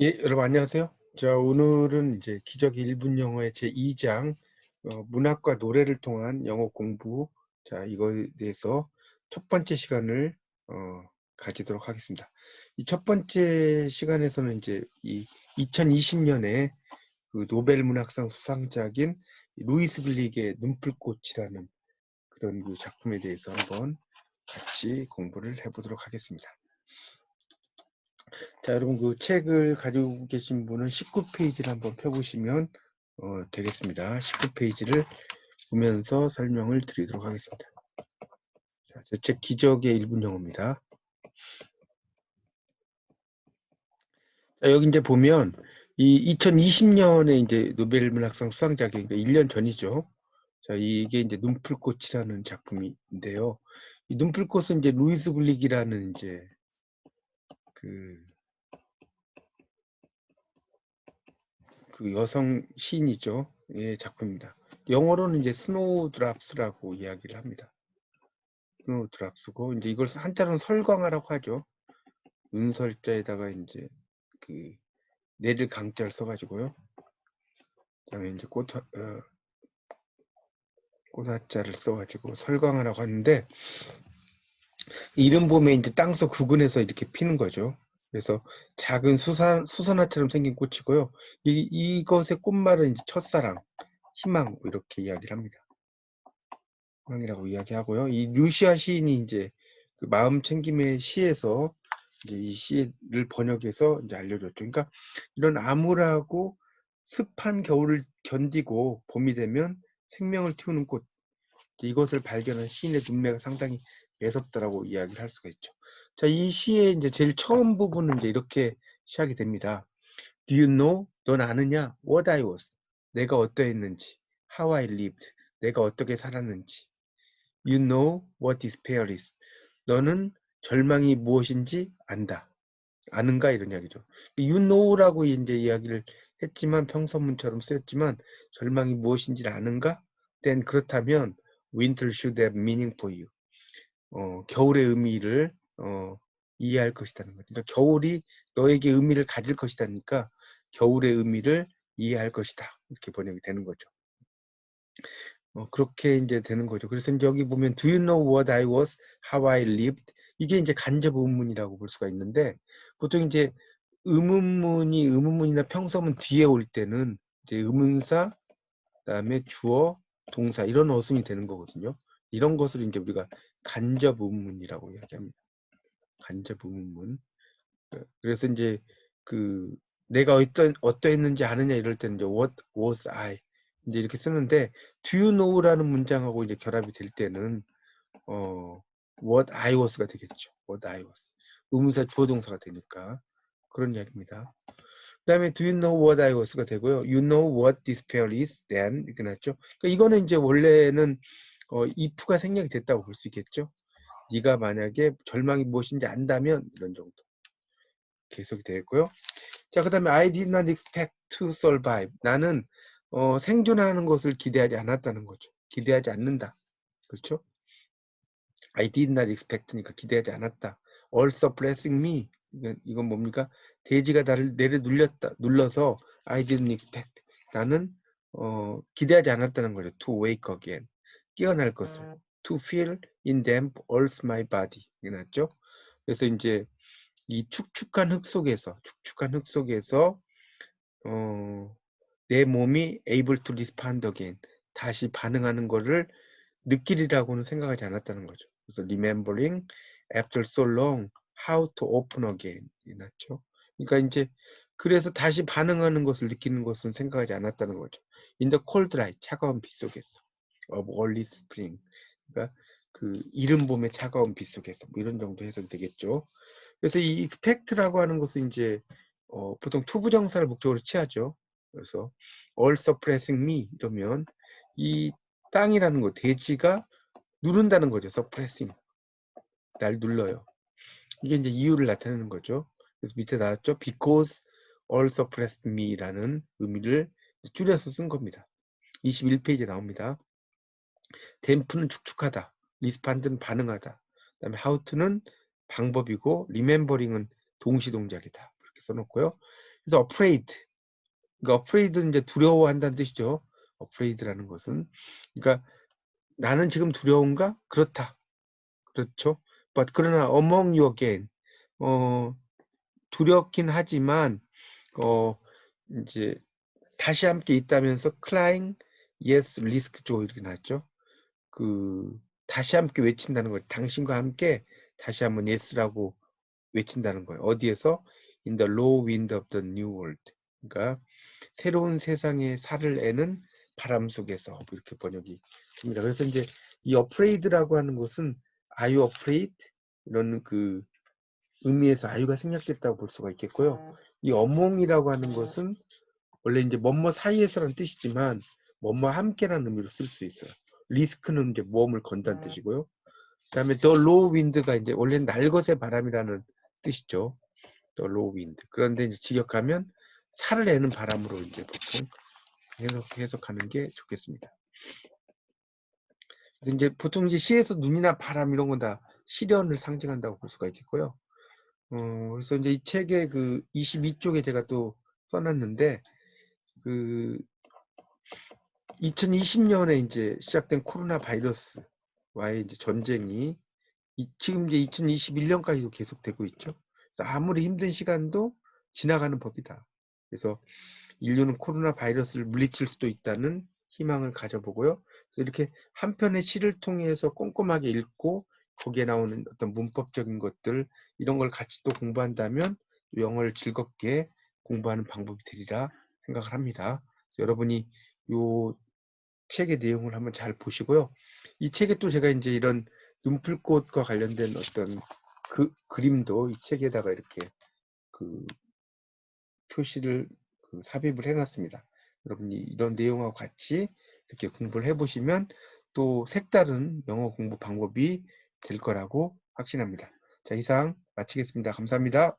예, 여러분 안녕하세요. 자, 오늘은 이제 기적의 1분 영어의 제2장 어, 문학과 노래를 통한 영어 공부 자, 이거에 대해서 첫 번째 시간을 어, 가지도록 하겠습니다. 이 첫 번째 시간에서는 이제 이 2020년에 그 노벨 문학상 수상작인 루이스 블릭의 눈풀꽃이라는 그런 그 작품에 대해서 한번 같이 공부를 해보도록 하겠습니다. 자, 여러분 그 책을 가지고 계신 분은 19페이지를 한번 펴보시면 어, 되겠습니다. 19페이지를 보면서 설명을 드리도록 하겠습니다. 자, 제책 기적의 1분 영어입니다. 자, 여기 이제 보면 이 2020년에 이제 노벨 문학상 수상작이 그러니까 1년 전이죠. 자, 이게 이제 눈풀꽃이라는 작품인데요. 이 눈풀꽃은 이제 루이스 블릭이라는 이제 그, 그 여성 시인이죠. 예, 작품입니다. 영어로는 이제 스노우 드랍스라고 이야기를 합니다. 스노우 드랍스고 이제 이걸 한자로는 설광하라고 하죠. 눈설자에다가 이제 그 내릴 강자를 써가지고요. 그다음에 이제 꽃 어, 꽃자를 써가지고 설광하라고 하는데 이름 보면 이제 땅속 구근에서 이렇게 피는 거죠. 그래서 작은 수산, 수선화처럼 생긴 꽃이고요. 이, 이것의 꽃말은 이제 첫사랑, 희망 뭐 이렇게 이야기를 합니다. 희망이라고 이야기하고요. 이 루시아 시인이 이제 그 마음 챙김의 시에서 이제 이 시를 번역해서 이제 알려줬죠. 그러니까 이런 암울하고 습한 겨울을 견디고 봄이 되면 생명을 틔우는 꽃 이것을 발견한 시인의 눈매가 상당히 매섭다라고 이야기를 할 수가 있죠. 자, 이 시의 이제 제일 처음 부분은 이제 이렇게 시작이 됩니다. Do you know? 넌 아느냐? What I was. 내가 어떠했는지. How I lived. 내가 어떻게 살았는지. You know what despair is. 너는 절망이 무엇인지 안다. 아는가 이런 이야기죠. You know라고 이제 이야기를 했지만 평서문처럼 쓰였지만 절망이 무엇인지를 아는가? then 그렇다면 winter should have meaning for you. 어, 겨울의 의미를 어, 이해할 것이다는 거죠. 그러니까 겨울이 너에게 의미를 가질 것이다니까 겨울의 의미를 이해할 것이다. 이렇게 번역이 되는 거죠. 어, 그렇게 이제 되는 거죠. 그래서 여기 보면 Do you know what I was, how I lived? 이게 이제 간접 의문이라고 볼 수가 있는데 보통 이제 의문문이 의문문이나 평서문 뒤에 올 때는 이제 의문사 그다음에 주어 동사 이런 어순이 되는 거거든요. 이런 것을 이제 우리가 간접 의문이라고 이야기합니다. 간접 의문문. 그래서 이제 그 내가 어떤 어떠했는지 아느냐 이럴 때는 이제 what was I 이제 이렇게 쓰는데 do you know라는 문장하고 이제 결합이 될 때는 어 what I was가 되겠죠. what I was. 의문사 주어 동사가 되니까 그런 이야기입니다. 그 다음에 do you know what I was가 되고요. you know what despair is then 이렇게 났죠. 그러니까 이거는 이제 원래는 어, if가 생략이 됐다고 볼 수 있겠죠. 네가 만약에 절망이 무엇인지 안다면 이런 정도 계속이 되겠고요. 자, 그 다음에 I did not expect to survive. 나는 어, 생존하는 것을 기대하지 않았다는 거죠. 기대하지 않는다. 그렇죠? I did not expect니까 기대하지 않았다. Also blessing me. 이건, 이건 뭡니까? 돼지가 나를 내려 눌렸다. 눌러서 I didn't expect. 나는 어, 기대하지 않았다는 거죠. To wake again. 깨어날 것을. To feel in damp earth my body. 이게 낫죠? 그래서 이제 이 축축한 흙 속에서, 축축한 흙 속에서 어, 내 몸이 able to respond again. 다시 반응하는 거를 느끼리라고는 생각하지 않았다는 거죠. 그래서 remembering after so long how to open again 이났죠. 그러니까 이제 그래서 다시 반응하는 것을 느끼는 것은 생각하지 않았다는 거죠. In the cold light 차가운 빛 속에서 of early spring 그러니까 그 이른 봄의 차가운 빛 속에서 뭐 이런 정도 해석이 되겠죠. 그래서 이 expect라고 하는 것은 이제 어, 보통 투부 정사를 목적으로 취하죠. 그래서 all suppressing me 이러면 이 땅이라는 거 돼지가 누른다는 거죠. suppressing 날 눌러요. 이게 이제 이유를 나타내는 거죠. 그래서 밑에 나왔죠. because all suppressed me라는 의미를 줄여서 쓴 겁니다. 21페이지에 나옵니다. 댐프는 축축하다. 리스판드는 반응하다. 그 다음에 how to는 방법이고 remembering은 동시 동작이다. 이렇게 써놓고요. 그래서 afraid. 그러니까 afraid는 이제 두려워한다는 뜻이죠. afraid라는 것은. 그러니까 나는 지금 두려운가? 그렇다. 그렇죠. But 그러나 among you again. 어, 두렵긴 하지만 어 이제 다시 함께 있다면서 crying yes risk 조 이렇게 나왔죠. 그 다시 함께 외친다는 거예요. 당신과 함께 다시 한번 yes라고 외친다는 거예요. 어디에서 in the low wind of the new world. 그러니까 새로운 세상에 살을 내는 바람 속에서 뭐 이렇게 번역이 됩니다. 그래서 이제 이 afraid라고 하는 것은 are you afraid 이런 그 의미에서 아유가 생략됐다고 볼 수가 있겠고요. 이 어몽이라고 하는 것은 원래 이제 뭐뭐 사이에서라는 뜻이지만 뭐뭐 함께라는 의미로 쓸 수 있어요. 리스크는 이제 모험을 건다는 뜻이고요. 그다음에 the low wind가 이제 원래는 날것의 바람이라는 뜻이죠. the low wind. 그런데 이제 직역하면 살을 내는 바람으로 이제 보통 해석, 해석하는 게 좋겠습니다. 그래서 이제 보통 이제 시에서 눈이나 바람 이런 건 다 시련을 상징한다고 볼 수가 있겠고요. 어, 그래서 이제 이 책의 그 22쪽에 제가 또 써놨는데, 그 2020년에 이제 시작된 코로나 바이러스와의 이제 전쟁이 이, 지금 이제 2021년까지도 계속되고 있죠. 그래서 아무리 힘든 시간도 지나가는 법이다. 그래서 인류는 코로나 바이러스를 물리칠 수도 있다는 희망을 가져보고요. 그래서 이렇게 한 편의 시를 통해서 꼼꼼하게 읽고 거기에 나오는 어떤 문법적인 것들 이런 걸 같이 또 공부한다면 영어를 즐겁게 공부하는 방법이 되리라 생각을 합니다. 여러분이 이 책의 내용을 한번 잘 보시고요. 이 책에 또 제가 이제 이런 눈풀꽃과 관련된 어떤 그 그림도 이 책에다가 이렇게 그 표시를 그 삽입을 해놨습니다. 여러분이 이런 내용하고 같이 이렇게 공부를 해보시면 또 색다른 영어 공부 방법이 될 거라고 확신합니다. 자, 이상 마치겠습니다. 감사합니다.